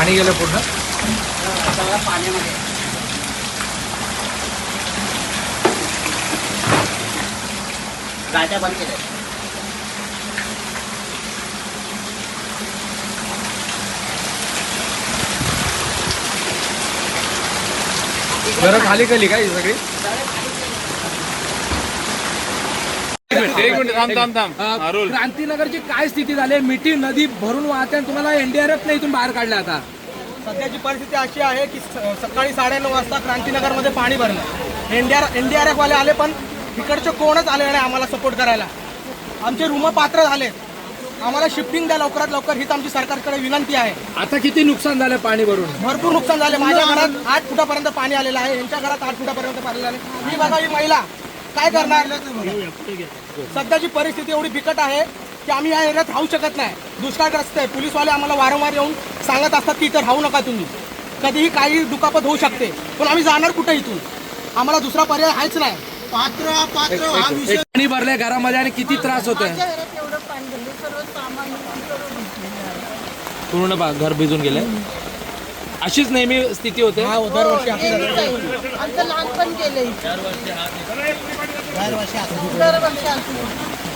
पाणी गेलं पूर्ण? पाण्यामध्ये गाड्या बंद केल्या. घरं खाली केली काय ही सगळी? क्रांतीनगरची काय स्थिती झाली? मिठी नदी भरून वाहते आणि तुम्हाला एनडीआरएफ नाही इथून बाहेर काढलं आता. सध्याची परिस्थिती अशी आहे की सकाळी साडेनऊ वाजता क्रांतीनगरमध्ये पाणी भरलं. एनडीआर एनडीआरएफ वाले आले पण इकडचे कोणच आले नाही आम्हाला सपोर्ट करायला. आमचे रूम पात्र झाले आम्हाला शिफ्टिंग द्या लवकरात लवकर हीच आमची सरकारकडे विनंती आहे. आता किती नुकसान झालं पाणी भरून? भरपूर नुकसान झाले. माझ्या घरात आठ फुटापर्यंत पाणी आलेलं आहे. यांच्या घरात आठ फुटापर्यंत पाणी आले ही बघा ही महिला. काय करणार सध्याची परिस्थिती एवढी बिकट आहे की आम्ही या एरियात राहू शकत नाही. दुष्काळग्रस्त आहे. पोलीसवाले आम्हाला वारंवार येऊन सांगत असतात की इथं राहू नका तुम्ही. कधीही काही दुखापत होऊ शकते. पण आम्ही जाणार कुठे इथून? आम्हाला दुसरा पर्याय आहेच नाही. पात्र पात्र हा विषय पाणी भरलंय घरामध्ये आणि किती त्रास होतोय? भरलं. पूर्ण बा- घर भिजून गेलंय? अशीच नेहमी स्थिती होते हा दरवर्षी आपली नेहमी जाईल. आमचं लहानपण गेलं. दरवर्षी असं.